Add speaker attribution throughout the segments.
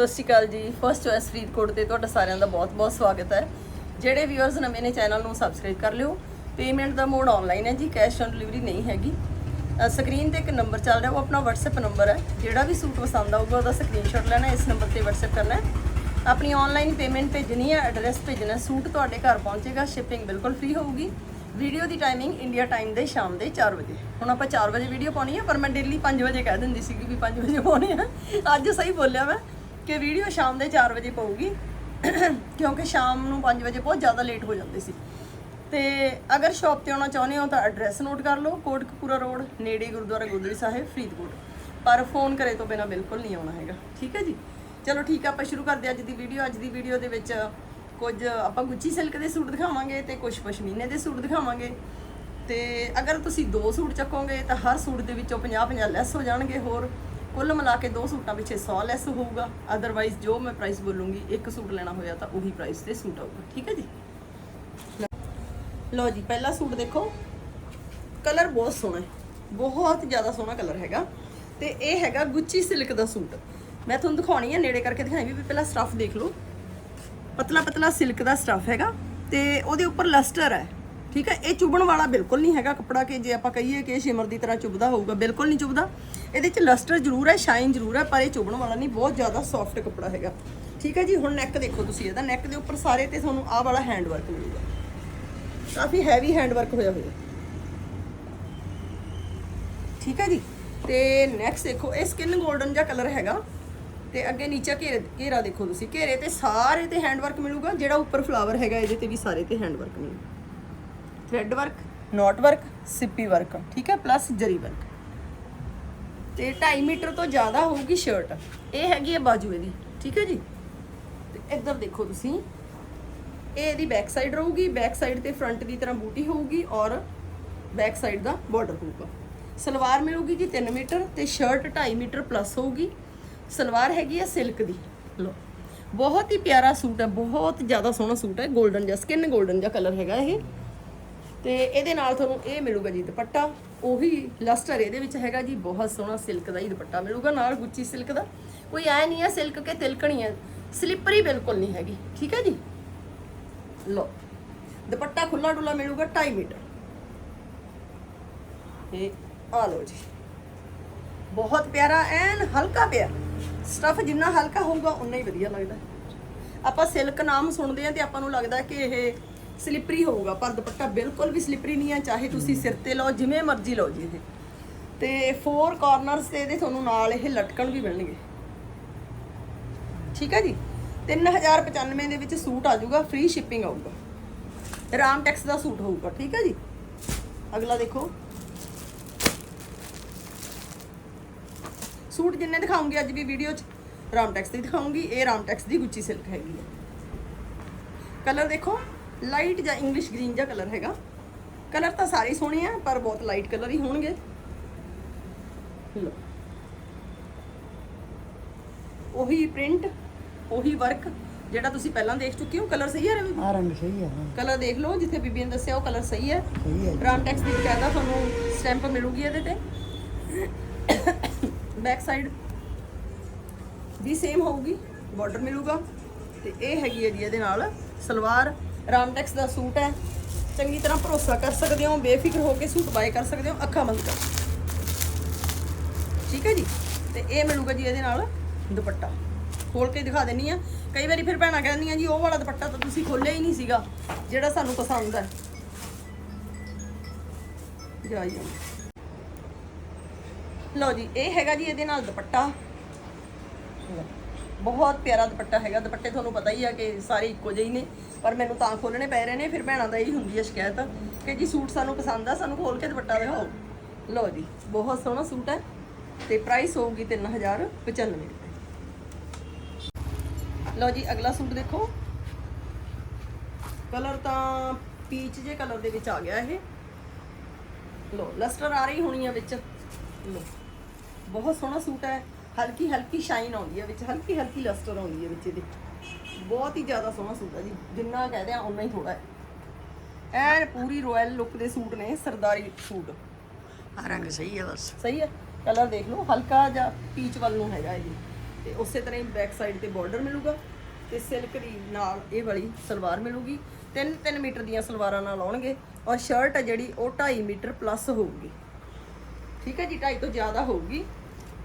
Speaker 1: ਸਤਿ ਸ਼੍ਰੀ ਅਕਾਲ ਜੀ। First choice Faridkot ਤੇ ਤੁਹਾਡਾ ਸਾਰਿਆਂ ਦਾ ਬਹੁਤ-ਬਹੁਤ ਸਵਾਗਤ ਹੈ। ਜਿਹੜੇ ਵੀਅਰਸ ਨਵੇਂ ਨੇ ਚੈਨਲ ਨੂੰ ਸਬਸਕ੍ਰਾਈਬ ਕਰ ਲਿਓ। ਪੇਮੈਂਟ ਦਾ ਮੋਡ ਆਨਲਾਈਨ ਹੈ ਜੀ ਕੈਸ਼ ਔਨ ਡਿਲੀਵਰੀ ਨਹੀਂ ਹੈਗੀ। ਸਕਰੀਨ ਤੇ ਇੱਕ ਨੰਬਰ ਚੱਲ ਰਿਹਾ, ਉਹ ਆਪਣਾ WhatsApp ਨੰਬਰ ਹੈ। ਜਿਹੜਾ ਵੀ ਸੂਟ ਪਸੰਦ ਆਊਗਾ, ਉਹਦਾ ਸਕਰੀਨਸ਼ਾਟ ਲੈਣਾ ਇਸ ਨੰਬਰ ਤੇ WhatsApp ਕਰਨਾ ਹੈ। ਆਪਣੀ ਆਨਲਾਈਨ ਪੇਮੈਂਟ ਭੇਜਣੀ ਹੈ ਐਡਰੈਸ ਭੇਜਣਾ ਸੂਟ ਤੁਹਾਡੇ ਘਰ ਪਹੁੰਚੇਗਾ ਸ਼ਿਪਿੰਗ ਬਿਲਕੁਲ ਫ੍ਰੀ ਹੋਊਗੀ। ਵੀਡੀਓ ਦੀ ਟਾਈਮਿੰਗ ਇੰਡੀਆ ਟਾਈਮ ਦੇ ਸ਼ਾਮ ਦੇ 4 ਵਜੇ। ਹੁਣ ਆਪਾਂ 4 ਵਜੇ ਵੀਡੀਓ ਪਾਉਣੀ ਹੈ, ਪਰ ਮੈਂ ਡੇਲੀ 5 ਵਜੇ ਕਹਿ ਦਿੰਦੀ ਸੀ ਵੀ 5 ਵਜੇ ਪਾਉਣੀ ਹੈ। ਅੱਜ ਸਹੀ ਬੋਲਿਆ ਮੈਂ। ਕਿ ਵੀਡੀਓ ਸ਼ਾਮ ਦੇ 4 ਵਜੇ ਪਊਗੀ, ਕਿਉਂਕਿ ਸ਼ਾਮ ਨੂੰ 5 ਵਜੇ ਬਹੁਤ ਜ਼ਿਆਦਾ ਲੇਟ ਹੋ ਜਾਂਦੇ ਸੀ। ਤੇ ਅਗਰ ਸ਼ਾਪ ਤੇ ਆਉਣਾ ਚਾਹੁੰਦੇ ਹੋ ਤਾਂ ਐਡਰੈਸ ਨੋਟ ਕਰ ਲਓ, ਕੋਟਕਪੂਰਾ ਰੋਡ ਨੇੜੇ ਗੁਰਦੁਆਰਾ ਗੁਰਦੁਆਰਾ ਸਾਹਿਬ, ਫਰੀਦਕੋਟ। ਪਰ ਫੋਨ ਕਰੇ ਤੋਂ ਬਿਨਾ ਬਿਲਕੁਲ ਨਹੀਂ ਆਉਣਾ ਹੈਗਾ। ਠੀਕ ਹੈ ਜੀ? ਚਲੋ ਠੀਕ ਆ, ਆਪਾਂ ਸ਼ੁਰੂ ਕਰਦੇ ਹਾਂ ਅੱਜ ਦੀ ਵੀਡੀਓ ਅੱਜ ਦੀ ਵੀਡੀਓ ਦੇ ਵਿੱਚ ਕੁਝ ਆਪਾਂ ਗੁੱਚੀ ਸਿਲਕ ਦੇ ਸੂਟ ਦਿਖਾਵਾਂਗੇ ਤੇ ਕੁਝ ਪਸ਼ਮੀਨੇ ਦੇ ਸੂਟ ਦਿਖਾਵਾਂਗੇ। ਤੇ ਅਗਰ ਤੁਸੀਂ ਦੋ ਸੂਟ ਚੱਕੋਗੇ ਤਾਂ ਹਰ ਸੂਟ ਦੇ ਵਿੱਚੋਂ 50-50 ਲੈਸ ਹੋ ਜਾਣਗੇ। ਹੋਰ ਕੁੱਲ ਮਿਲਾ ਕੇ ਦੋ ਸੂਟਾਂ ਪਿੱਛੇ 100 ਲੈਸ ਹੋਊਗਾ। ਅਦਰਵਾਈਜ਼ ਜੋ ਮੈਂ ਪ੍ਰਾਈਸ ਬੋਲੂੰਗੀ, ਇੱਕ ਸੂਟ ਲੈਣਾ ਹੋਇਆ ਤਾਂ ਉਹੀ ਪ੍ਰਾਈਸ ਤੇ ਸੂਟ ਆਊਗਾ। ਠੀਕ ਹੈ ਜੀ? ਲਓ ਜੀ, ਪਹਿਲਾ ਸੂਟ ਦੇਖੋ। ਕਲਰ ਬਹੁਤ ਸੋਹਣਾ ਹੈ। ਬਹੁਤ ਜ਼ਿਆਦਾ ਸੋਹਣਾ ਕਲਰ ਹੈਗਾ। ਤੇ ਇਹ ਹੈਗਾ ਗੁੱਚੀ ਸਿਲਕ ਦਾ ਸੂਟ। ਮੈਂ ਤੁਹਾਨੂੰ ਦਿਖਾਉਣੀ ਹੈ ਨੇੜੇ ਕਰਕੇ ਦਿਖਾਈ ਵੀ ਪਹਿਲਾਂ ਸਟਫ ਦੇਖ ਲਓ। ਪਤਲਾ ਪਤਲਾ ਸਿਲਕ ਦਾ ਸਟਫ ਹੈਗਾ। ਤੇ ਉਹਦੇ ਉੱਪਰ ਲਸਟਰ ਹੈ। ਠੀਕ ਹੈ, ਇਹ ਚੁਬਣ ਵਾਲਾ ਬਿਲਕੁਲ ਨਹੀਂ ਹੈਗਾ ਕੱਪੜਾ ਕਿ ਜੇ ਆਪਾਂ ਕਹੀਏ ਕਿ ਇਹ ਸ਼ਿਮਰ ਦੀ ਤਰ੍ਹਾਂ ਚੁਬਦਾ ਹੋਊਗਾ, ਬਿਲਕੁਲ ਨਹੀਂ ਚੁਬਦਾ ਇਹਦੇ ਚ ਲਸਟਰ ਜ਼ਰੂਰ ਹੈ ਸ਼ਾਈਨ ਜ਼ਰੂਰ ਹੈ, ਪਰ ਇਹ ਚੁਬਣ ਵਾਲਾ ਨਹੀਂ, ਬਹੁਤ ਜ਼ਿਆਦਾ ਸੌਫਟ ਕੱਪੜਾ ਹੈਗਾ। ਠੀਕ ਹੈ ਜੀ, ਹੁਣ ਨੈਕ ਦੇਖੋ ਤੁਸੀਂ ਇਹਦਾ। ਨੈਕ ਦੇ ਉੱਪਰ ਸਾਰੇ ਤੇ ਤੁਹਾਨੂੰ ਆਹ ਵਾਲਾ ਹੈਂਡ ਵਰਕ ਮਿਲੂਗਾ। ਕਾਫੀ ਹੈਵੀ ਹੈਂਡ ਵਰਕ ਹੋਇਆ ਹੋਇਆ। ਠੀਕ ਹੈ ਜੀ, ਤੇ ਨੈਕਸਟ ਦੇਖੋ, ਇਹ ਸਕਿਨ 골ਡਨ ਜਿਹਾ ਕਲਰ ਹੈਗਾ। ਤੇ ਅੱਗੇ ਨੀਚੇ ਘੇਰੇ, ਘੇਰਾ ਦੇਖੋ ਤੁਸੀਂ। ਘੇਰੇ ਤੇ ਸਾਰੇ ਤੇ ਹੈਂਡ ਵਰਕ ਮਿਲੂਗਾ, ਜਿਹੜਾ ਉੱਪਰ ਫਲਾਵਰ ਹੈਗਾ, ਇਹਦੇ ਤੇ ਵੀ ਸਾਰੇ ਤੇ ਹੈਂਡ ਵਰਕ ਮਿਲੂਗਾ। ਥ੍ਰੈਡ ਵਰਕ, ਨੋਟ ਵਰਕ, ਸਿੱਪੀ ਵਰਕ, ਠੀਕ ਹੈ ਪਲੱਸ ਜਰੀ ਵਰਕ। ਤੇ 2.5 ਮੀਟਰ ਤੋਂ ਜ਼ਿਆਦਾ ਹੋਊਗੀ ਸ਼ਰਟ ਇਹ ਹੈਗੀ ਹੈ ਬਾਜੂ ਇਹਦੀ, ਠੀਕ ਹੈ ਜੀ? ਤੇ ਇੱਧਰ ਦੇਖੋ ਤੁਸੀਂ। ਇਹ ਇਹਦੀ ਬੈਕ ਸਾਈਡ ਰਹੂਗੀ ਬੈਕ ਸਾਈਡ ਤੇ ਫਰੰਟ ਦੀ ਤਰ੍ਹਾਂ ਬੂਟੀ ਹੋਊਗੀ ਔਰ ਬੈਕ ਸਾਈਡ ਦਾ ਬਾਰਡਰ ਹੋਊਗਾ। ਸਲਵਾਰ ਮਿਲੂਗੀ ਜੀ 3 ਮੀਟਰ ਤੇ ਸ਼ਰਟ 2.5 ਮੀਟਰ ਪਲੱਸ ਹੋਊਗੀ। ਸਲਵਾਰ ਹੈਗੀ ਹੈ ਸਿਲਕ ਦੀ। ਲੋ ਬਹੁਤ ਹੀ ਪਿਆਰਾ ਸੂਟ ਹੈ, ਬਹੁਤ ਜ਼ਿਆਦਾ ਸੋਹਣਾ ਸੂਟ ਹੈ 골ਡਨ ਜਿਹਾ ਸਕਿਨ 골ਡਨ ਜਿਹਾ ਕਲਰ ਹੈਗਾ ਇਹ। ਤੇ ਇਹਦੇ ਨਾਲ ਤੁਹਾਨੂੰ ਇਹ ਮਿਲੂਗਾ ਜੀ ਦੁਪੱਟਾ। ਉਹੀ ਲਸਟਰ ਇਹਦੇ ਵਿੱਚ ਹੈਗਾ ਜੀ, ਬਹੁਤ ਸੋਹਣਾ ਸਿਲਕ ਦਾ ਹੀ ਦੁਪੱਟਾ ਮਿਲੂਗਾ, ਨਾਲ ਗੁੱਚੀ ਸਿਲਕ ਦਾ। ਕੋਈ ਐ ਨਹੀਂ ਹੈ ਸਿਲਕ ਕੇ ਤਿਲਕਣੀ ਹੈ ਸਲਿੱਪਰੀ ਬਿਲਕੁਲ ਨਹੀਂ ਹੈਗੀ, ਠੀਕ ਹੈ ਜੀ? ਲੋ ਦੁਪੱਟਾ ਖੁੱਲਾ ਡੁੱਲਾ ਮਿਲੂਗਾ 2.5 ਮੀਟਰ। ਇਹ ਆ ਲੋ ਜੀ, ਬਹੁਤ ਪਿਆਰਾ, ਐਨ ਹਲਕਾ ਪਿਆ। ਸਟਫ ਜਿੰਨਾ ਹਲਕਾ ਹੋਊਗਾ ਉਨਾ ਹੀ ਵਧੀਆ ਲੱਗਦਾ। ਆਪਾਂ ਸਿਲਕ ਨਾਮ ਸੁਣਦੇ ਆ ਤੇ ਆਪਾਂ ਨੂੰ ਲੱਗਦਾ ਕਿ ਇਹ ਸਲਿੱਪਰੀ ਹੋਊਗਾ, ਪਰ ਦੁਪੱਟਾ ਬਿਲਕੁਲ ਵੀ ਸਲਿਪਰੀ ਨਹੀਂ ਹੈ, ਚਾਹੇ ਤੁਸੀਂ ਸਿਰ ਤੇ ਲਓ, ਜਿਵੇਂ ਮਰਜ਼ੀ ਲਓ ਜੀ ਇਹਦੇ ਤੇ ਫੋਰ ਕਾਰਨਰਸ ਤੇ ਇਹਦੇ ਤੁਹਾਨੂੰ ਨਾਲ ਇਹ ਲਟਕਣ ਵੀ ਮਿਲਣਗੇ। ਠੀਕ ਹੈ ਜੀ? 3095 ਦੇ ਵਿੱਚ ਸੂਟ ਆ ਜਾਊਗਾ ਫ੍ਰੀ ਸ਼ਿਪਿੰਗ ਆਊਗਾ। ਰਾਮ ਟੈਕਸ ਦਾ ਸੂਟ ਹੋਊਗਾ, ਠੀਕ ਹੈ ਜੀ? ਅਗਲਾ ਦੇਖੋ। ਸੂਟ ਜਿੰਨੇ ਦਿਖਾਉਂਗੀ ਅੱਜ ਵੀ ਵੀਡੀਓ 'ਚ ਰਾਮਟੈਕਸ ਦੀ ਦਿਖਾਉਂਗੀ, ਇਹ ਰਾਮਟੈਕਸ ਦੀ ਗੁੱਚੀ ਸਿਲਕ ਹੈਗੀ ਹੈ। ਕਲਰ ਦੇਖੋ। ਲਾਈਟ ਜਾਂ ਇੰਗਲਿਸ਼ ਗ੍ਰੀਨ ਜਿਹਾ ਕਲਰ ਹੈਗਾ। ਕਲਰ ਤਾਂ ਸਾਰੇ ਸੋਹਣੇ ਆ ਪਰ ਬਹੁਤ ਲਾਈਟ ਕਲਰ ਹੀ ਹੋਣਗੇ। ਲਓ। ਉਹੀ ਪ੍ਰਿੰਟ ਉਹੀ ਵਰਕ ਜਿਹੜਾ ਤੁਸੀਂ ਪਹਿਲਾਂ ਦੇਖ ਚੁੱਕੇ ਹੋ ਕਲਰ ਸਹੀ ਹੈ ਰਵੀ?
Speaker 2: ਆ ਰੰਗ ਸਹੀ ਹੈ।
Speaker 1: ਕਲਰ ਦੇਖ ਲਓ ਜਿੱਥੇ ਬੀਬੀ ਨੇ ਦੱਸਿਆ ਉਹ ਕਲਰ ਸਹੀ ਹੈ
Speaker 2: ਸਹੀ ਹੈ
Speaker 1: ਰਾਮਟੈਕਸ ਦੀ ਬਕਾਇਦਾ ਤੁਹਾਨੂੰ ਸਟੈਂਪ ਮਿਲੂਗੀ ਇਹਦੇ ਤੇ। ਬੈਕ ਸਾਈਡ ਵੀ ਸੇਮ ਹੋਊਗੀ ਬਾਰਡਰ ਮਿਲੂਗਾ। ਤੇ ਇਹ ਹੈਗੀ ਹੈ ਜੀ ਇਹਦੇ ਨਾਲ ਸਲਵਾਰ ਰਾਮਟੈਕਸ ਦਾ ਸੂਟ ਹੈ। ਚੰਗੀ ਤਰ੍ਹਾਂ ਭਰੋਸਾ ਕਰ ਸਕਦੇ ਹੋ, ਬੇਫਿਕਰ ਹੋ ਕੇ ਸੂਟ ਬਾਏ ਕਰ ਸਕਦੇ ਹੋ, ਅੱਖਾਂ ਬੰਦ ਕਰ। ਠੀਕ ਹੈ ਜੀ? ਤੇ ਇਹ ਮਿਲੂਗਾ ਜੀ ਇਹਦੇ ਨਾਲ ਦੁਪੱਟਾ। ਖੋਲ ਕੇ ਦਿਖਾ ਦਿੰਨੀ ਆ। ਕਈ ਵਾਰੀ ਫਿਰ ਭੈਣਾਂ ਕਹਿੰਦੀਆਂ ਜੀ, ਉਹ ਵਾਲਾ ਦੁਪੱਟਾ ਤਾਂ ਤੁਸੀਂ ਖੋਲਿਆ ਹੀ ਨਹੀਂ ਸੀਗਾ, ਜਿਹੜਾ ਸਾਨੂੰ ਪਸੰਦ ਹੈ। ਜਾਈ ਲਓ ਜੀ, ਇਹ ਹੈਗਾ ਜੀ ਇਹਦੇ ਨਾਲ ਦੁਪੱਟਾ। ਬਹੁਤ ਪਿਆਰਾ ਦੁਪੱਟਾ ਹੈਗਾ। ਦੁਪੱਟੇ ਤੁਹਾਨੂੰ ਪਤਾ ਹੀ ਆ ਕਿ ਸਾਰੇ ਇੱਕੋ ਜਿਹੇ ਹੀ ਨੇ। ਪਰ ਮੈਨੂੰ ਤਾਂ ਖੋਲਣੇ ਪੈ ਰਹੇ ਨੇ, ਫਿਰ ਭੈਣਾਂ ਦਾ ਇਹੀ ਹੁੰਦੀ ਹੈ ਸ਼ਿਕਾਇਤ ਕਿ ਜੀ ਸੂਟ ਸਾਨੂੰ ਪਸੰਦ ਆ, ਸਾਨੂੰ ਖੋਲ ਕੇ ਦੁਪੱਟਾ ਦਿਖਾਓ। ਲਓ ਜੀ, ਬਹੁਤ ਸੋਹਣਾ ਸੂਟ ਹੈ ਤੇ ਪ੍ਰਾਈਸ ਹੋਊਗੀ 3095 ਰੁਪਏ। ਲਓ ਜੀ, ਅਗਲਾ ਸੂਟ ਦੇਖੋ। ਕਲਰ ਤਾਂ ਪੀਚ ਜੇ ਕਲਰ ਦੇ ਵਿੱਚ ਆ ਗਿਆ ਇਹ। ਲੋ ਲਸਟਰ ਆ ਰਹੀ ਹੋਣੀ ਆ ਵਿੱਚ। ਲੋ ਬਹੁਤ ਸੋਹਣਾ ਸੂਟ ਹੈ। ਹਲਕੀ ਹਲਕੀ ਸ਼ਾਈਨ ਆਉਂਦੀ ਹੈ ਵਿੱਚ ਹਲਕੀ ਹਲਕੀ ਲਸਟਰ ਆਉਂਦੀ ਹੈ ਵਿੱਚ ਇਹਦੇ। ਬਹੁਤ ਹੀ ਜ਼ਿਆਦਾ ਸੋਹਣਾ ਸੂਟ ਹੈ ਜੀ। ਜਿੰਨਾ ਕਹਦੇ ਆ ਉਨਾ ਹੀ ਥੋੜਾ ਹੈ। ਐਨ ਪੂਰੀ ਰਾਇਲ ਲੁੱਕ ਦੇ ਸੂਟ ਨੇ ਸਰਦਾਰੀ ਸੂਟ।
Speaker 2: ਆ ਰੰਗ ਸਹੀ ਹੈ ਬਸ।
Speaker 1: ਸਹੀ ਹੈ। ਕਲਰ ਦੇਖ ਲਓ ਹਲਕਾ ਜਿਹਾ ਪੀਚ ਵੱਲ ਨੂੰ ਹੈਗਾ ਇਹ। ਤੇ ਉਸੇ ਤਰ੍ਹਾਂ ਹੀ ਬੈਕ ਸਾਈਡ ਤੇ ਬਾਰਡਰ ਮਿਲੂਗਾ ਤੇ ਸਿਲਕ ਦੀ ਨਾਲ ਇਹ ਵਾਲੀ ਸਲਵਾਰ ਮਿਲੂਗੀ। 3-3 ਮੀਟਰ ਦੀਆਂ ਸਲਵਾਰਾਂ ਨਾਲ ਆਉਣਗੇ ਔਰ ਸ਼ਰਟ ਹੈ ਜਿਹੜੀ ਉਹ 2.5 ਮੀਟਰ ਪਲੱਸ ਹੋਊਗੀ। ਠੀਕ ਹੈ ਜੀ 2.5 ਤੋਂ ਜ਼ਿਆਦਾ ਹੋਊਗੀ।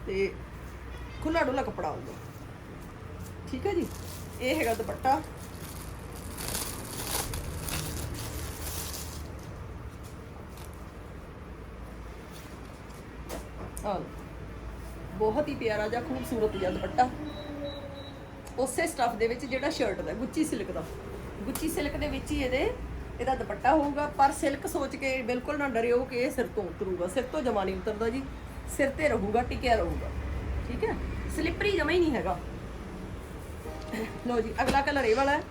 Speaker 1: ਤੇ ਖੁੱਲਾ ਡੁੱਲਾ ਕੱਪੜਾ ਆਊਗਾ ਠੀਕ ਹੈ ਜੀ? ਇਹ ਹੈਗਾ ਦੁਪੱਟਾ। ਆਹ ਬਹੁਤ ਹੀ ਪਿਆਰਾ ਜਿਹਾ ਖੂਬਸੂਰਤ ਜਿਹਾ ਦੁਪੱਟਾ। ਉਸੇ ਸਟਫ ਦੇ ਵਿੱਚ ਜਿਹੜਾ ਸ਼ਰਟ ਦਾ, ਗੁੱਚੀ ਸਿਲਕ ਦਾ। ਗੁੱਚੀ ਸਿਲਕ ਦੇ ਵਿੱਚ ਹੀ ਇਹਦੇ, ਇਹਦਾ ਦੁਪੱਟਾ ਹੋਊਗਾ। ਪਰ ਸਿਲਕ ਸੋਚ ਕੇ ਬਿਲਕੁਲ ਨਾ ਡਰਿਓ ਕਿ ਇਹ ਸਿਰ ਤੋਂ ਉਤਰੂਗਾ। ਸਿਰ ਤੋਂ ਜਮਾ ਨਹੀਂ ਉਤਰਦਾ ਜੀ। ਸਿਰ ਤੇ ਰਹੂਗਾ, ਟਿਕਿਆ ਰਹੂਗਾ। ਠੀਕ ਹੈ? ਸਲਿੱਪਰੀ ਜਮਾ ਹੀ ਨਹੀਂ ਹੈਗਾ। ਲਓ ਜੀ ਅਗਲਾ ਕਲਰ ਇਹ ਵਾਲਾ ਹੈ।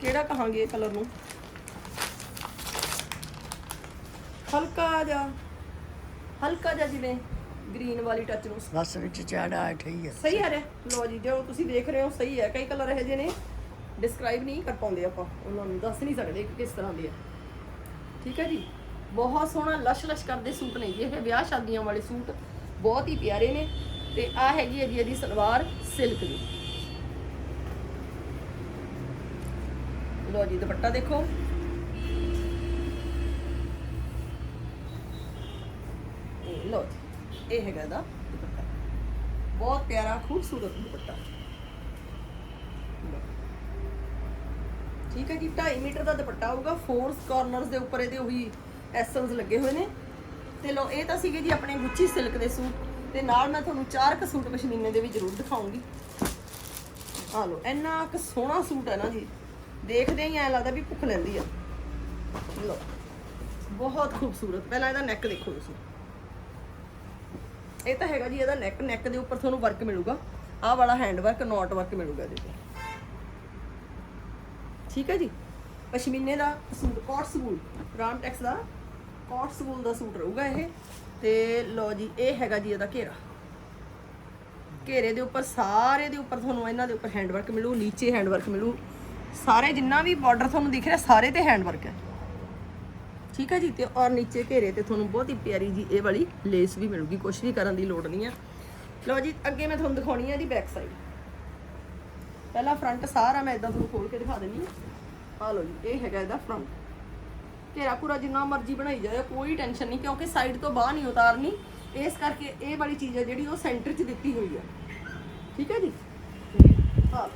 Speaker 1: ਕਿਹੜਾ ਕਹਾਂਗੇ ਇਹ ਕਲਰ ਨੂੰ? ਹਲਕਾ ਜਿਹਾ ਹਲਕਾ ਜਿਹਾ ਜਿਵੇਂ ਗ੍ਰੀਨ ਵਾਲੀ ਟੱਚ ਨੂੰ।
Speaker 2: ਬਸ ਵਿੱਚ ਚਾੜਾ ਠਈ ਹੈ
Speaker 1: ਸਹੀ ਰਿਹਾ ਲੋ ਜੀ ਜੋ ਤੁਸੀਂ ਦੇਖ ਰਹੇ ਹੋ ਸਹੀ ਹੈ। ਕਈ ਕਲਰ ਇਹੋ ਜਿਹੇ ਨੇ ਡਿਸਕ੍ਰਾਈਬ ਨਹੀਂ ਕਰ ਪਾਉਂਦੇ ਆਪਾਂ। ਉਹਨਾਂ ਨੂੰ ਦੱਸ ਨਹੀਂ ਸਕਦੇ ਕਿ ਕਿਸ ਤਰ੍ਹਾਂ ਦੇ ਆ। ਠੀਕ ਹੈ ਜੀ? ਬਹੁਤ ਸੋਹਣਾ ਲਸ਼ ਲਸ਼ ਕਰਦੇ ਸੂਟ ਨੇ ਜੀ, ਇਹ ਵਿਆਹ ਸ਼ਾਦੀਆਂ ਵਾਲੇ ਸੂਟ ਬਹੁਤ ਹੀ ਪਿਆਰੇ ਨੇ ਤੇ ਆ ਹੈਗੀ ਹੈ ਜੀ ਇਹਦੀ ਸਲਵਾਰ ਸਿਲਕ ਦੀ। ਲੋ ਜੀ, ਦੁਪੱਟਾ ਦੇਖੋ। ਇਹ ਲੋ ਇਹ ਹੈਗਾ ਇਹਦਾ ਦੁਪੱਟਾ। ਬਹੁਤ ਪਿਆਰਾ, ਖੂਬਸੂਰਤ ਦੁਪੱਟਾ। ਠੀਕ ਹੈ ਜੀ 2.5 ਮੀਟਰ ਦਾ ਦੁਪੱਟਾ ਹੋਊਗਾ ਫੋਰਸ ਕਾਰਨਰਸ ਦੇ ਉੱਪਰ ਇਹਦੇ ਉਹੀ ਐਸਲਸ ਲੱਗੇ ਹੋਏ ਨੇ। ਤੇ ਲੋ ਇਹ ਤਾਂ ਸੀਗੇ ਜੀ ਆਪਣੇ ਗੁੱਚੀ ਸਿਲਕ ਦੇ ਸੂਟ। ਤੇ ਨਾਲ ਮੈਂ ਤੁਹਾਨੂੰ ਚਾਰ ਕ ਸੂਟ ਪਸ਼ਮੀਨੇ ਦੇ ਵੀ ਜ਼ਰੂਰ ਦਿਖਾਉਂਗੀ। ਆ ਲੋ ਇੰਨਾ ਕੁ ਸੋਹਣਾ ਸੂਟ ਹੈ ਨਾ ਜੀ। ਦੇਖਦੇ ਹੀ ਐ ਲੱਗਦਾ ਵੀ ਭੁੱਖ ਲੈਂਦੀ ਆ। ਲੋ ਬਹੁਤ ਖੂਬਸੂਰਤ। ਪਹਿਲਾਂ ਇਹਦਾ ਨੈਕ ਦੇਖੋ ਤੁਸੀਂ। ਇਹ ਤਾਂ ਹੈਗਾ ਜੀ, ਇਹਦਾ ਨੈਕ ਨੈਕ ਦੇ ਉੱਪਰ ਤੁਹਾਨੂੰ ਵਰਕ ਮਿਲੂਗਾ। ਆਹ ਵਾਲਾ ਹੈਂਡ ਵਰਕ ਨੋਟ ਵਰਕ ਮਿਲੂਗਾ ਇਹਦੇ ਤੇ ਠੀਕ ਹੈ ਜੀ? ਪਸ਼ਮੀਨੇ ਦਾ ਸੂਟ ਕੋਟ ਸੂਲ ਰਾਮਟੈਕਸ ਦਾ। ਕੋਟ ਸੂਲ ਦਾ ਸੂਟ ਰਹੂਗਾ ਇਹ। ਤੇ ਲੋ ਜੀ, ਇਹ ਹੈਗਾ ਜੀ ਇਹਦਾ ਘੇਰਾ। ਘੇਰੇ ਦੇ ਉੱਪਰ, ਸਾਰੇ ਦੇ ਉੱਪਰ ਤੁਹਾਨੂੰ ਇਹਨਾਂ ਦੇ ਉੱਪਰ ਹੈਂਡ ਵਰਕ ਮਿਲੂ, ਨੀਚੇ ਹੈਂਡ ਵਰਕ ਮਿਲੂ। ਸਾਰੇ ਜਿੰਨਾ ਵੀ ਬਾਰਡਰ ਤੁਹਾਨੂੰ ਦਿਖ ਰਿਹਾ, ਸਾਰੇ ਤੇ ਹੈਂਡ ਵਰਕ ਹੈ। ਠੀਕ ਹੈ ਜੀ, ਤੇ ਔਰ ਨੀਚੇ ਘੇਰੇ ਤੇ ਤੁਹਾਨੂੰ ਬਹੁਤ ਹੀ ਪਿਆਰੀ ਜੀ ਇਹ ਵਾਲੀ ਲੇਸ ਵੀ ਮਿਲੂਗੀ, ਕੁਛ ਵੀ ਕਰਨ ਦੀ ਲੋੜ ਨਹੀਂ ਹੈ। ਲਓ ਜੀ, ਅੱਗੇ ਮੈਂ ਤੁਹਾਨੂੰ ਦਿਖਾਉਣੀ ਆ ਦੀ ਬੈਕ ਸਾਈਡ ਪਹਿਲਾਂ ਫਰੰਟ ਸਾਰਾ ਮੈਂ ਇਦਾਂ ਤੁਹਾਨੂੰ ਖੋਲ ਕੇ ਦਿਖਾ ਦਿੰਦੀ ਹਾਂ। ਆ ਲਓ ਜੀ, ਇਹ ਹੈਗਾ ਇਹਦਾ ਫਰੰਟ ਘੇਰਾ ਪੂਰਾ ਜਿੰਨਾ ਮਰਜ਼ੀ ਬਣਾਈ ਜਾਏ ਕੋਈ ਟੈਨਸ਼ਨ ਨਹੀਂ, ਕਿਉਂਕਿ ਸਾਈਡ ਤੋਂ ਬਾਹਰ ਨਹੀਂ ਉਤਾਰਨੀ। ਇਸ ਕਰਕੇ ਇਹ ਵਾਲੀ ਚੀਜ਼ ਹੈ ਜਿਹੜੀ ਉਹ ਸੈਂਟਰ 'ਚ ਦਿੱਤੀ ਹੋਈ ਹੈ। ਠੀਕ ਹੈ ਜੀ? ਹਾਂ।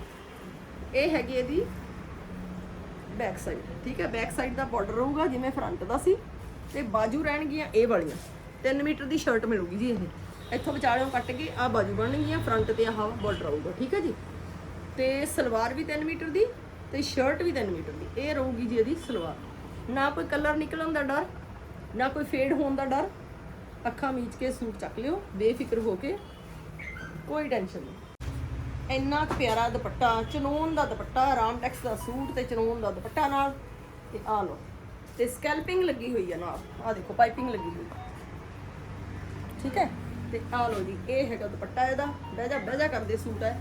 Speaker 1: ਇਹ ਹੈਗੀ ਇਹਦੀ ਬੈਕ ਸਾਈਡ ਠੀਕ ਹੈ ਬੈਕ ਸਾਈਡ ਦਾ ਬਾਰਡਰ ਰਹੂਗਾ, ਜਿਵੇਂ ਫਰੰਟ ਦਾ ਸੀ। ਤੇ ਬਾਜੂ ਰਹਿਣਗੀਆਂ ਇਹ ਵਾਲੀਆਂ। 3 ਮੀਟਰ ਦੀ ਸ਼ਰਟ ਮਿਲੂਗੀ ਜੀ ਇਹ। ਇੱਥੋਂ ਵਿਚਾਲਿਓਂ ਕੱਟ ਕੇ ਆ ਬਾਜੂ ਬਣਨਗੀਆਂ ਫਰੰਟ ਤੇ ਆਹ ਬਾਰਡਰ ਆਊਗਾ ਠੀਕ ਹੈ ਜੀ? ਤੇ ਸਲਵਾਰ ਵੀ 3 ਮੀਟਰ ਦੀ ਤੇ ਸ਼ਰਟ ਵੀ 3 ਮੀਟਰ ਦੀ। ਇਹ ਰਹੂਗੀ ਜੀ ਇਹਦੀ ਸਲਵਾਰ। ਨਾ ਕੋਈ ਕਲਰ ਨਿਕਲਣ ਦਾ ਡਰ, ਨਾ ਕੋਈ ਫੇਡ ਹੋਣ ਦਾ ਡਰ। ਅੱਖਾਂ ਮੀਚ ਕੇ ਸੂਟ ਚੱਕ ਲਿਓ, ਬੇਫਿਕਰ ਹੋ ਕੇ, ਕੋਈ ਟੈਨਸ਼ਨ ਨਹੀਂ। ਇੰਨਾ ਕੁ ਪਿਆਰਾ ਦੁਪੱਟਾ, ਚਨੋਨ ਦਾ ਦੁਪੱਟਾ ਰਾਮਟੈਕਸ ਦਾ ਸੂਟ ਤੇ ਚਨੂਨ ਦਾ ਦੁਪੱਟਾ ਨਾਲ, ਤੇ ਆ ਲਓ। ਤੇ ਸਕੈਲਪਿੰਗ ਲੱਗੀ ਹੋਈ ਹੈ ਨਾਲ ਆ ਦੇਖੋ ਪਾਈਪਿੰਗ ਲੱਗੀ ਹੋਈ। ਠੀਕ ਹੈ? ਤੇ ਆ ਲਓ ਜੀ, ਇਹ ਹੈਗਾ ਦੁਪੱਟਾ ਇਹਦਾ, ਬਹਿਜਾ ਬਹਿਜਾ ਕਰਦੇ ਸੂਟ ਹੈ।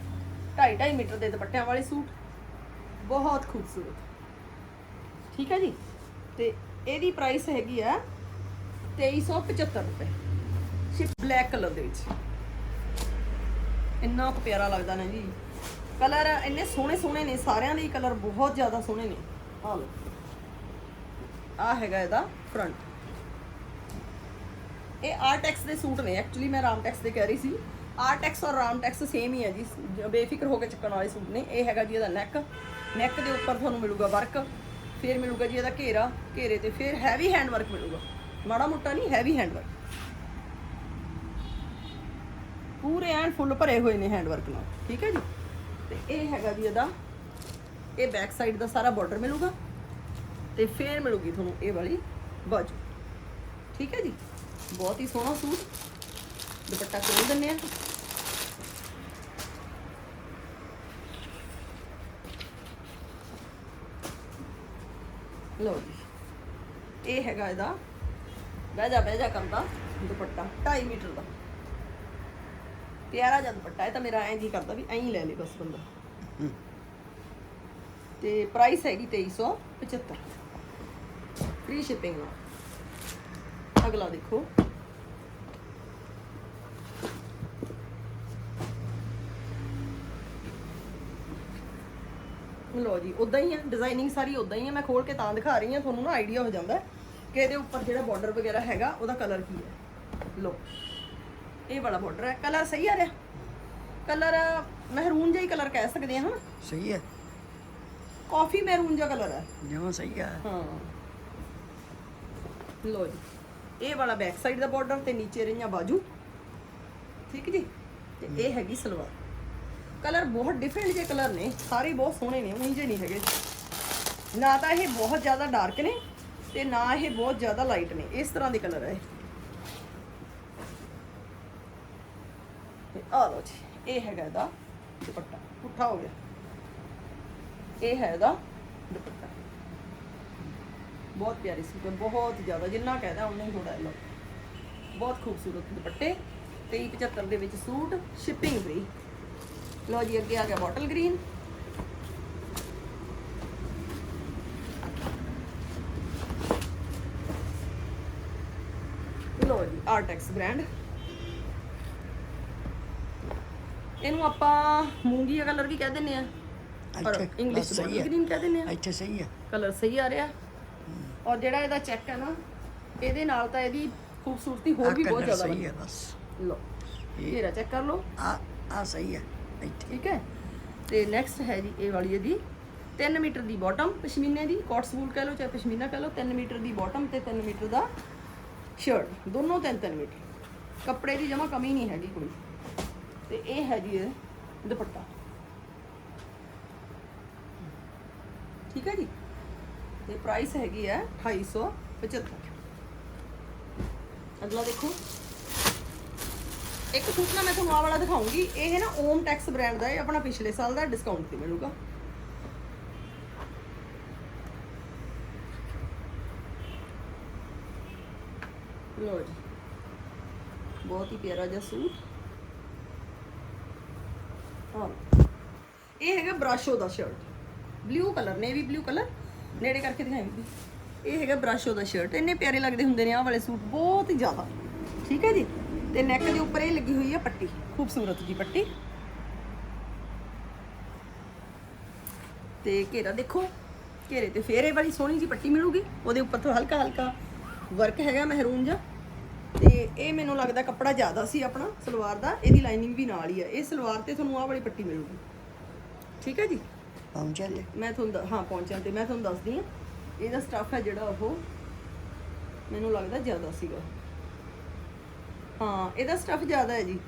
Speaker 1: 2.5 2.5 ਮੀਟਰ ਦੇ ਦੁਪੱਟਿਆਂ ਵਾਲੇ ਸੂਟ, ਬਹੁਤ ਖੂਬਸੂਰਤ। ਠੀਕ ਹੈ ਜੀ? ਤੇ ਇਹਦੀ ਪ੍ਰਾਈਸ ਹੈਗੀ ਆ 2375 ਰੁਪਏ। ਸਿਰਫ ਬਲੈਕ ਕਲਰ ਦੇ ਵਿੱਚ। ਇੰਨਾ ਕੁ ਪਿਆਰਾ ਲੱਗਦਾ ਨਾ ਜੀ। ਕਲਰ ਇੰਨੇ ਸੋਹਣੇ ਸੋਹਣੇ ਨੇ, ਸਾਰਿਆਂ ਦੇ ਕਲਰ ਬਹੁਤ ਜ਼ਿਆਦਾ ਸੋਹਣੇ ਨੇ। ਆ ਲਓ। ਆ ਹੈਗਾ ਇਹਦਾ ਫਰੰਟ ਇਹ ਆਰਟੈਕਸ ਦੇ ਸੂਟ ਨੇ। ਐਕਚੁਅਲੀ ਮੈਂ ਰਾਮਟੈਕਸ ਦੇ ਕਹਿ ਰਹੀ ਸੀ। ਆਰਟੈਕਸ ਔਰ ਰਾਮਟੈਕਸ ਸੇਮ ਹੀ ਹੈ ਜੀ। ਬੇਫਿਕਰ ਹੋ ਕੇ ਚੱਕਣ ਵਾਲੇ ਸੂਟ ਨੇ। ਇਹ ਹੈਗਾ ਜੀ ਇਹਦਾ ਨੈਕ ਨੈਕ ਦੇ ਉੱਪਰ ਤੁਹਾਨੂੰ ਮਿਲੂਗਾ ਵਰਕ ਫਿਰ ਮਿਲੂਗਾ ਜੀ ਇਹਦਾ ਘੇਰਾ, ਘੇਰੇ ਤੇ ਫਿਰ ਹੈਵੀ ਹੈਂਡ ਵਰਕ ਮਿਲੂਗਾ। ਮਾੜਾ ਮੋਟਾ ਨਹੀਂ ਹੈਵੀ ਹੈਂਡ ਵਰਕ ਪੂਰੇ ਐਨ ਫੁੱਲ ਭਰੇ ਹੋਏ ਨੇ ਹੈਂਡ ਵਰਕ ਨਾਲ, ਠੀਕ ਹੈ ਜੀ? ਤੇ ਇਹ ਹੈਗਾ ਜੀ ਇਹਦਾ, ਇਹ ਬੈਕ ਸਾਈਡ ਦਾ ਸਾਰਾ ਬਾਰਡਰ ਮਿਲੂਗਾ, ਤੇ ਫੇਰ ਮਿਲੂਗੀ ਤੁਹਾਨੂੰ ਇਹ ਵਾਲੀ ਬਾਜੂ। ਠੀਕ ਹੈ ਜੀ? ਬਹੁਤ ਹੀ ਸੋਹਣਾ ਸੂਟ। ਦੁਪੱਟਾ ਖੋਲ ਦਿੰਨੇ ਆ ਲਓ ਜੀ। ਇਹ ਹੈਗਾ ਇਹਦਾ ਬਹਿ ਜਾ ਬਹਿ ਜਾ ਕਰਦਾ ਦੁਪੱਟਾ 2.5 ਮੀਟਰ ਦਾ। ਪਿਆਰਾ ਜਿਹਾ ਦੁਪੱਟਾ ਇਹ ਤਾਂ ਮੇਰਾ ਐਂ ਜੀ ਕਰਦਾ ਵੀ ਐਂ ਹੀ ਲੈ ਲੇ ਬਸ ਬੰਦਾ। ਤੇ ਪ੍ਰਾਈਸ ਹੈਗੀ 2375 ਫ੍ਰੀ ਸ਼ਿਪਿੰਗ ਨਾਲ ਅਗਲਾ ਦੇਖੋ। ਲੋ ਜੀ ਉਦਾਂ ਹੀ ਆ ਡਿਜ਼ਾਈਨਿੰਗ ਸਾਰੀ ਉਦਾਂ ਹੀ ਆ ਮੈਂ ਖੋਲ ਕੇ ਤਾਂ ਦਿਖਾ ਰਹੀ ਹਾਂ ਤੁਹਾਨੂੰ ਨਾ ਆਈਡੀਆ ਹੋ ਜਾਂਦਾ ਕਿ ਇਹਦੇ ਉੱਪਰ ਜਿਹੜਾ ਬਾਰਡਰ ਵਗੈਰਾ ਹੈਗਾ ਉਹਦਾ ਕਲਰ ਕੀ ਹੈ। ਲੋ ਇਹ ਵਾਲਾ ਬਾਰਡਰ ਹੈ। ਕਲਰ ਸਹੀ ਆ ਰਿਹਾ? ਕਲਰ ਮਹਿਰੂਨ ਜਿਹਾ ਹੀ ਕਲਰ ਕਹਿ ਸਕਦੇ ਹਾਂ ਹਨਾ?
Speaker 2: ਸਹੀ ਹੈ।
Speaker 1: ਕਾਫੀ ਮਹਿਰੂਨ ਜਿਹਾ ਕਲਰ ਹੈ।
Speaker 2: ਜਮਾਂ ਸਹੀ ਹੈ
Speaker 1: ਹਾਂ। ਲੋ ਜੀ ਇਹ ਵਾਲਾ ਬੈਕ ਸਾਈਡ ਦਾ ਬਾਰਡਰ ਤੇ ਨੀਚੇ ਰਹੀਆਂ ਬਾਜੂ। ਠੀਕ ਜੀ? ਤੇ ਇਹ ਹੈਗੀ ਸਲਵਾਰ। ਕਲਰ ਬਹੁਤ ਡਿਫਰੈਂਟ ਜਿਹੇ ਕਲਰ ਨੇ, ਸਾਰੇ ਬਹੁਤ ਸੋਹਣੇ ਨੇ ਉਹੀ ਜਿਹੇ ਨਹੀਂ ਹੈਗੇ। ਨਾ ਤਾਂ ਇਹ ਬਹੁਤ ਜ਼ਿਆਦਾ ਡਾਰਕ ਨੇ ਤੇ ਨਾ ਇਹ ਬਹੁਤ ਜ਼ਿਆਦਾ ਲਾਈਟ ਨੇ, ਇਸ ਤਰ੍ਹਾਂ ਦੇ ਕਲਰ ਹੈ ਇਹ। ਤੇ ਆ ਲੋ ਜੀ, ਇਹ ਹੈਗਾ ਇਹਦਾ ਦੁਪੱਟਾ, ਪੁੱਠਾ ਹੋ ਗਿਆ। ਇਹ ਹੈ ਇਹਦਾ ਦੁਪੱਟਾ। ਬਹੁਤ ਪਿਆਰੀ ਸੂਟ ਬਹੁਤ ਜ਼ਿਆਦਾ, ਜਿੰਨਾ ਕਹਿਦਾ ਉਨਾ ਹੀ ਥੋੜਾ ਲੋ ਬਹੁਤ ਖੂਬਸੂਰਤ ਦੁਪੱਟੇ 2375 ਦੇ ਵਿੱਚ ਸੂਟ ਸ਼ਿਪਿੰਗ ਫ੍ਰੀ ਲੋ ਜੀ ਅੱਗੇ ਆ ਗਿਆ ਬੋਟਲ ਗ੍ਰੀਨ ਲੋ ਜੀ ਆਰਟੈਕਸ ਬ੍ਰਾਂਡ ਇਹਨੂੰ ਆਪਾਂ ਮੂੰਗੀ ਕਲਰ ਵੀ ਕਹਿ ਦਿੰਦੇ ਆ
Speaker 2: ਇੱਥੇ
Speaker 1: ਇੰਗਲਿਸ਼ ਬੋਟਲ ਗ੍ਰੀਨ ਕਹਿ ਦਿੰਦੇ ਆ
Speaker 2: ਇੱਥੇ ਸਹੀ ਹੈ।
Speaker 1: ਕਲਰ ਸਹੀ ਆ ਰਿਹਾ। ਔਰ ਜਿਹੜਾ ਇਹਦਾ ਚੈੱਕ ਹੈ ਨਾ ਇਹਦੇ ਨਾਲ ਤਾਂ ਇਹਦੀ ਖੂਬਸੂਰਤੀ ਹੋਰ
Speaker 2: ਆ
Speaker 1: ਵੀ ਬਹੁਤ ਜ਼ਿਆਦਾ
Speaker 2: ਸਹੀ
Speaker 1: ਬਣੀ।
Speaker 2: ਹੈ ਬਸ।
Speaker 1: ਲੋ ਇਹਦਾ ਚੈੱਕ ਕਰ ਲਓ।
Speaker 2: ਆ ਆ ਸਹੀ ਹੈ।
Speaker 1: ਠੀਕ ਹੈ? ਤੇ ਨੈਕਸਟ ਹੈ ਜੀ, ਇਹ ਵਾਲੀ ਇਹਦੀ। 3 ਮੀਟਰ ਦੀ ਬਾਟਮ ਪਸ਼ਮੀਨੇ ਦੀ ਕੋਟ ਸੂਟ ਕਹ ਲਓ ਚਾਹੇ ਪਸ਼ਮੀਨਾ ਕਹ ਲਓ 3 ਮੀਟਰ ਦੀ ਬਾਟਮ ਤੇ 3 ਮੀਟਰ ਦਾ ਸ਼ਰਟ ਦੋਨੋਂ 3-3 ਮੀਟਰ। ਕੱਪੜੇ ਦੀ ਜਮਾ ਕਮੀ ਨਹੀਂ ਹੈਗੀ ਕੋਈ। ਤੇ ਇਹ ਹੈ ਜੀ ਇਹ ਦੁਪੱਟਾ। ਠੀਕ ਹੈ ਜੀ? ਤੇ ਪ੍ਰਾਈਸ ਹੈਗੀ ਹੈ 2875 ਅਗਲਾ ਦੇਖੋ। ਇੱਕ ਸੂਟ ਨਾ ਮੈਂ ਤੁਹਾਨੂੰ ਆਹ ਵਾਲਾ ਦਿਖਾਉਂਗੀ, ਇਹ ਨਾ ਓਮ ਟੈਕਸ ਬ੍ਰਾਂਡ ਦਾ ਹੈ ਇਹ ਆਪਣਾ ਪਿਛਲੇ ਸਾਲ ਦਾ ਡਿਸਕਾਊਂਟ ਤੇ ਮਿਲੂਗਾ। ਲੋ ਜੀ, ਬਹੁਤ ਹੀ ਪਿਆਰਾ ਜਿਹਾ ਸੂਟ। ਹਾਂ ਇਹ ਹੈਗਾ ਬ੍ਰਾਸ਼ੋ ਦਾ shirt blue colour navy blue colour ਨੇੜੇ ਕਰਕੇ ਦਿਖਾਉਂਗੀ ਇਹ ਹੈਗਾ ਬ੍ਰਾਸ਼ੋ ਦਾ ਸ਼ਰਟ ਇੰਨੇ ਪਿਆਰੇ ਲੱਗਦੇ ਹੁੰਦੇ ਨੇ ਆਹ ਵਾਲੇ ਸੂਟ, ਬਹੁਤ ਹੀ ਜ਼ਿਆਦਾ। ਠੀਕ ਹੈ ਜੀ? ਤੇ ਨੈਕ ਦੇ ਉੱਪਰ ਇਹ ਲੱਗੀ ਹੋਈ ਹੈ ਪੱਟੀ ਖੂਬਸੂਰਤ ਜੀ ਪੱਟੀ। ਤੇ ਘੇਰਾ ਦੇਖੋ ਘੇਰੇ ਤੇ ਫੇਰ ਇਹ ਵਾਲੀ ਸੋਹਣੀ ਜੀ ਪੱਟੀ ਮਿਲੂਗੀ ਉਹਦੇ ਉੱਪਰ ਤੋਂ ਹਲਕਾ ਹਲਕਾ ਵਰਕ ਹੈਗਾ ਮਹਿਰੂਨ ਜਿਹਾ। ਤੇ ਇਹ ਮੈਨੂੰ ਲੱਗਦਾ ਕੱਪੜਾ ਜ਼ਿਆਦਾ ਸੀ ਆਪਣਾ ਸਲਵਾਰ ਦਾ ਇਹਦੀ ਲਾਈਨਿੰਗ ਵੀ ਨਾਲ ਹੀ ਹੈ ਇਹ ਸਲਵਾਰ ਤੇ ਤੁਹਾਨੂੰ ਆਹ ਵਾਲੀ ਪੱਟੀ ਮਿਲੂਗੀ। ਠੀਕ ਹੈ ਜੀ?
Speaker 2: ਪਹੁੰਚਿਆ ਜੀ।
Speaker 1: ਮੈਂ ਤੁਹਾਨੂੰ ਹਾਂ ਪਹੁੰਚਿਆ ਤੇ ਮੈਂ ਤੁਹਾਨੂੰ ਦੱਸਦੀ ਹਾਂ। ਇਹਦਾ ਸਟੱਫ ਹੈ ਜਿਹੜਾ ਉਹ ਮੈਨੂੰ ਲੱਗਦਾ ਜ਼ਿਆਦਾ ਸੀਗਾ। ਹਾਂ, ਇਹਦਾ ਸਟੱਫ ਜ਼ਿਆਦਾ ਹੈ ਜੀ।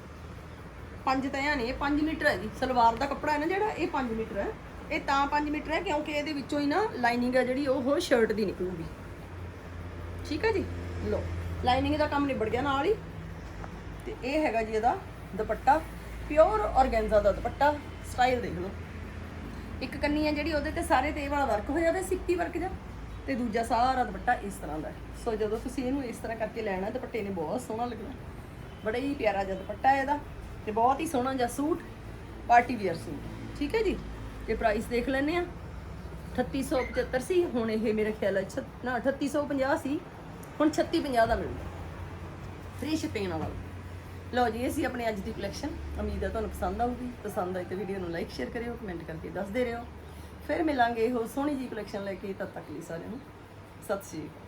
Speaker 1: ਪੰਜ ਤਹਿਆਂ ਨੇ ਇਹ 5 ਮੀਟਰ ਹੈ ਜੀ। ਸਲਵਾਰ ਦਾ ਕੱਪੜਾ ਹੈ ਨਾ ਜਿਹੜਾ, ਇਹ 5 ਮੀਟਰ ਹੈ। ਇਹ ਤਾਂ 5 ਮੀਟਰ ਹੈ ਕਿਉਂਕਿ ਇਹਦੇ ਵਿੱਚੋਂ ਹੀ ਨਾ ਲਾਈਨਿੰਗ ਹੈ ਜਿਹੜੀ, ਉਹ ਸ਼ਰਟ ਦੀ ਨਿਕਲੂਗੀ। ਠੀਕ ਹੈ ਜੀ? ਲੋ ਲਾਈਨਿੰਗ ਦਾ ਕੰਮ ਨਿਬੜ ਗਿਆ ਨਾਲ ਹੀ। ਤੇ ਇਹ ਹੈਗਾ ਜੀ ਇਹਦਾ ਦੁਪੱਟਾ ਪਿਓਰ ਔਰਗੈਂਜ਼ਾ ਦਾ ਦੁਪੱਟਾ। ਸਟਾਈਲ ਦੇਖ ਲਓ। ਇੱਕ ਕੰਨੀ ਹੈ ਜਿਹੜੀ, ਉਹਦੇ ਤੇ ਸਾਰੇ ਤੇ ਵਾਲਾ ਵਰਕ ਹੋਇਆ ਹੋਇਆ ਸਿੱਪੀ ਵਰਕ ਦਾ ਤੇ ਦੂਜਾ ਸਾਰਾ ਦੁਪੱਟਾ ਇਸ ਤਰ੍ਹਾਂ ਦਾ ਸੋ ਜਦੋਂ ਤੁਸੀਂ ਇਹਨੂੰ ਇਸ ਤਰ੍ਹਾਂ ਕਰਕੇ ਲੈਣਾ, ਦੁਪੱਟੇ ਨੇ ਬਹੁਤ ਸੋਹਣਾ ਲੱਗਣਾ। ਬੜਾ ਹੀ ਪਿਆਰਾ ਜਿਹਾ ਦੁਪੱਟਾ ਹੈ ਇਹਦਾ ਤੇ ਬਹੁਤ ਹੀ ਸੋਹਣਾ ਜਿਹਾ ਸੂਟ, ਪਾਰਟੀ ਵੇਅਰ ਸੂਟ, ਠੀਕ ਹੈ ਜੀ? ਤੇ ਪ੍ਰਾਈਸ ਦੇਖ ਲੈਂਦੇ ਆ 3875 ਸੀ ਹੁਣ ਇਹ ਮੇਰੇ ਖਿਆਲ ਹੈ ਛ- ਨਾ 3850 ਸੀ ਹੁਣ 3650 ਦਾ ਮਿਲੂਗਾ। ਫ੍ਰੀ ਸ਼ਿਪਿੰਗ ਨਾਲ। ਲਓ ਜੀ, ਇਹ ਸੀ ਆਪਣੀ ਅੱਜ ਦੀ ਕਲੈਕਸ਼ਨ ਉਮੀਦ ਹੈ ਤੁਹਾਨੂੰ ਪਸੰਦ ਆਊਗੀ। ਪਸੰਦ ਆਈ ਤਾਂ ਵੀਡੀਓ ਨੂੰ ਲਾਈਕ ਸ਼ੇਅਰ ਕਰਿਓ ਕਮੈਂਟ ਕਰਕੇ ਦੱਸਦੇ ਰਹੋ। ਫਿਰ ਮਿਲਾਂਗੇ ਇਹੋ ਸੋਹਣੀ ਜੀ ਕਲੈਕਸ਼ਨ ਲੈ ਕੇ। ਤਦ ਤੱਕ ਲਈ ਸਾਰਿਆਂ ਨੂੰ, ਸਤਿ ਸ਼੍ਰੀ ਅਕਾਲ।